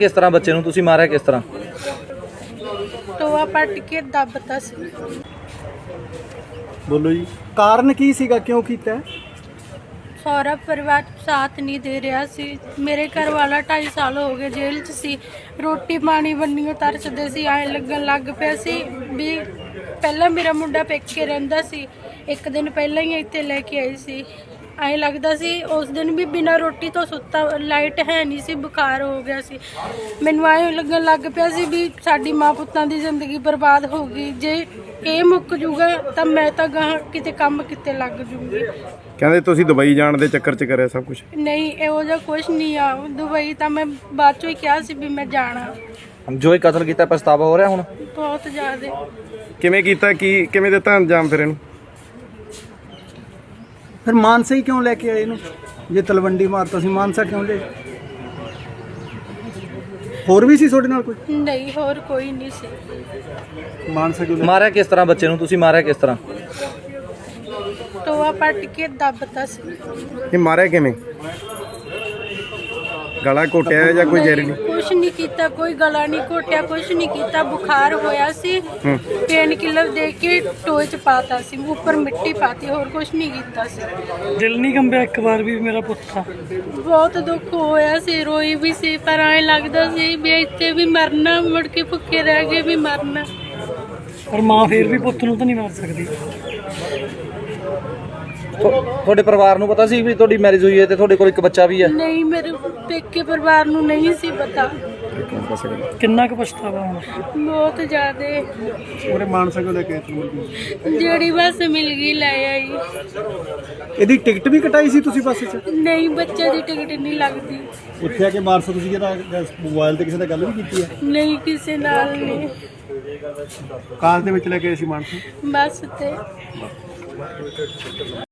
ਕਿਸ ਤਰ੍ਹਾਂ ਬੱਚੇ ਨੂੰ ਤੁਸੀਂ ਮਾਰਿਆ ਕਿਸ ਤਰ੍ਹਾਂ? ਟੋਆ ਪੱਟ ਕੇ ਦੱਬਤਾ ਸੀ। ਬੋਲੋ ਜੀ। ਕਾਰਨ ਕੀ ਸੀਗਾ? ਕਿਉਂ ਕੀਤਾ? ਹੈ? ਪਰਿਵਾਰ ਸਾਥ ਨਹੀਂ ਦੇ ਰਿਹਾ ਸੀ। ਮੇਰੇ ਘਰ ਵਾਲਾ 2.5 ਸਾਲ ਹੋ ਗਏ ਜੇਲ੍ਹ 'ਚ ਸੀ। ਰੋਟੀ ਪਾਣੀ ਬੰਨੀਓ ਤਰਸਦੇ ਸੀ। ਐ ਲੱਗਣ ਲੱਗ ਪਿਆ ਸੀ ਵੀ ਪਹਿਲਾਂ ਮੇਰਾ ਮੁੰਡਾ ਪੇਕੇ ਰਹਿੰਦਾ ਸੀ। ਇੱਕ ਦਿਨ ਪਹਿਲਾਂ ਹੀ ਇੱਥੇ ਲੈ ਕੇ ਆਈ ਸੀ। ਐ ਲੱਗਦਾ ਸੀ ਉਸ ਦਿਨ ਵੀ ਬਿਨਾਂ ਰੋਟੀ ਤੋਂ ਸੁੱਤਾ ਲਾਈਟ ਹੈ ਨਹੀਂ ਸੀ ਬੁਖਾਰ ਹੋ ਗਿਆ ਸੀ। ਮੈਨੂੰ ਐ ਲੱਗਣ ਲੱਗ ਪਿਆ ਸੀ ਵੀ ਸਾਡੀ ਮਾਂ ਪੁੱਤਾਂ ਦੀ ਜ਼ਿੰਦਗੀ ਬਰਬਾਦ ਹੋ ਗਈ। ਜੇ ਇਹ ਮੁੱਕ ਜੂਗਾ ਤਾਂ ਮੈਂ ਤਾਂ ਗਾਂ ਕਿਤੇ ਕੰਮ ਕਿਤੇ ਲੱਗ ਜੂਗੀ। ਕਹਿੰਦੇ ਤੁਸੀਂ ਦੁਬਈ ਜਾਣ ਦੇ ਚੱਕਰ 'ਚ ਕਰਿਆ ਸਭ ਕੁਝ ਨਹੀਂ ਇਹੋ ਜਿਹਾ ਕੁਝ ਨਹੀਂ ਆ। ਦੁਬਈ ਤਾਂ ਮੈਂ ਬਾਅਦ ਚੋਂ ਹੀ ਕਿਹਾ ਸੀ ਵੀ ਮੈਂ ਜਾਣਾ। ਜੋ ਇਹ ਕਤਲ ਕੀਤਾ ਪਛਤਾਵਾ ਹੋ ਰਿਹਾ ਹੁਣ? ਬਹੁਤ ਜ਼ਿਆਦਾ। ਕਿਵੇਂ ਕੀਤਾ ਕੀ ਕਿਵੇਂ ਦਿੱਤਾ ਅੰਜਾਮ ਫਿਰ ਇਹਨੂੰ? ਫਿਰ ਮਾਨਸਾ ਹੀ ਕਿਉਂ ਲੈ ਕੇ ਆਏ ਇਹਨੂੰ? ਜੇ ਤਲਵੰਡੀ ਮਾਰਤਾ ਸੀ ਮਾਨਸਾ ਕਿਉਂ ਲੈ ਹੋਰ ਵੀ ਸੀ ਤੁਹਾਡੇ ਨਾਲ ਕੋਈ? ਨਹੀਂ ਹੋਰ ਕੋਈ ਨਹੀਂ ਸੀ। ਮਾਨਸਾ ਕਿਉਂ ਲੈ ਮਾਰਿਆ ਕਿਸ ਤਰ੍ਹਾਂ ਬੱਚੇ ਨੂੰ? ਤੁਸੀਂ ਮਾਰਿਆ ਕਿਸ ਤਰ੍ਹਾਂ? ਟੋਆ ਪੱਟ ਕੇ ਦੱਬਤਾ ਸੀ। ਇਹ ਮਾਰਿਆ ਕਿਵੇਂ? ਗਲਾ ਘੋਟਿਆ ਜਾਂ ਕੋਈ ਜ਼ਹਿਰੀਲੀ? ਕੁਝ ਨਹੀਂ ਕੀਤਾ ਕੋਈ ਗਲਾ ਨਹੀਂ ਘੋਟਿਆ ਕੁਝ ਨਹੀਂ ਕੀਤਾ ਬੁਖਾਰ ਹੋਇਆ ਸੀ। ਪੇਨ ਕਿਲਰ ਦੇ ਕੇ ਟੋਏ ਚ ਪਾਤਾ ਸੀ ਉੱਪਰ ਮਿੱਟੀ ਪਾਤੀ ਹੋਰ ਕੁਝ ਨਹੀਂ ਕੀਤਾ ਸੀ। ਦਿਲ ਨਹੀਂ ਕੰਬਿਆ ਇੱਕ ਵਾਰ ਵੀ ਮੇਰਾ ਪੁੱਤ ਬਹੁਤ ਦੁੱਖ ਹੋਇਆ ਸੀ ਰੋਈ ਵੀ ਸੀ ਪਰ ਐਂ ਲੱਗਦਾ ਸੀ ਵੀ ਇੱਥੇ ਵੀ ਮਰਨਾ ਮੁੜ ਕੇ ਭੁੱਖੇ ਰਹਿ ਕੇ ਵੀ ਮਰਨਾ। ਪਰ ਮਾਂ ਫੇਰ ਵੀ ਪੁੱਤ ਨੂੰ ਤਾਂ ਨਹੀਂ ਮਾਰ ਸਕਦੀ। ਤੁ- ਤੁਹਾਡੇ ਪਰਿਵਾਰ ਨੂੰ ਪਤਾ ਸੀ ਵੀ ਤੁਹਾਡੀ ਮੈਰਿਜ ਹੋਈ ਹੈ ਤੇ ਤੁਹਾਡੇ ਕੋਲ ਇੱਕ ਬੱਚਾ ਵੀ ਹੈ? ਨਹੀਂ ਮੇਰੇ ਪੇਕੇ ਪਰਿਵਾਰ ਨੂੰ ਨਹੀਂ ਸੀ ਪਤਾ। ਕਿੰਨਾ ਕੁ ਪਛਤਾਵਾ ਹੁਣ? ਬਹੁਤ ਜ਼ਿਆਦੇ। ਉਹਰੇ ਮਾਨਸਾ ਕਿਉਂ ਲੈ ਕੇ? ਜਿਹੜੀ ਬੱਸ ਮਿਲ ਗਈ ਲੈ ਆਈ। ਇਹਦੀ ਟਿਕਟ ਵੀ ਕਟਾਈ ਸੀ ਤੁਸੀਂ ਬੱਸ 'ਚ? ਨਹੀਂ ਬੱਚੇ ਦੀ ਟਿਕਟ ਨਹੀਂ ਲੱਗਦੀ। ਉੱਥੇ ਆ ਕੇ ਮਾਨਸਾ ਤੁਸੀਂ ਜਿਹੜਾ ਮੋਬਾਈਲ ਤੇ ਕਿਸੇ ਨਾਲ ਗੱਲ ਵੀ ਕੀਤੀ ਹੈ? ਨਹੀਂ ਕਿਸੇ ਨਾਲ ਨਹੀਂ। ਕਾਰ ਦੇ ਵਿੱਚ ਲੈ ਕੇ ਆਏ ਸੀ ਮਾਨਸਾ? ਬੱਸ ਤੇ।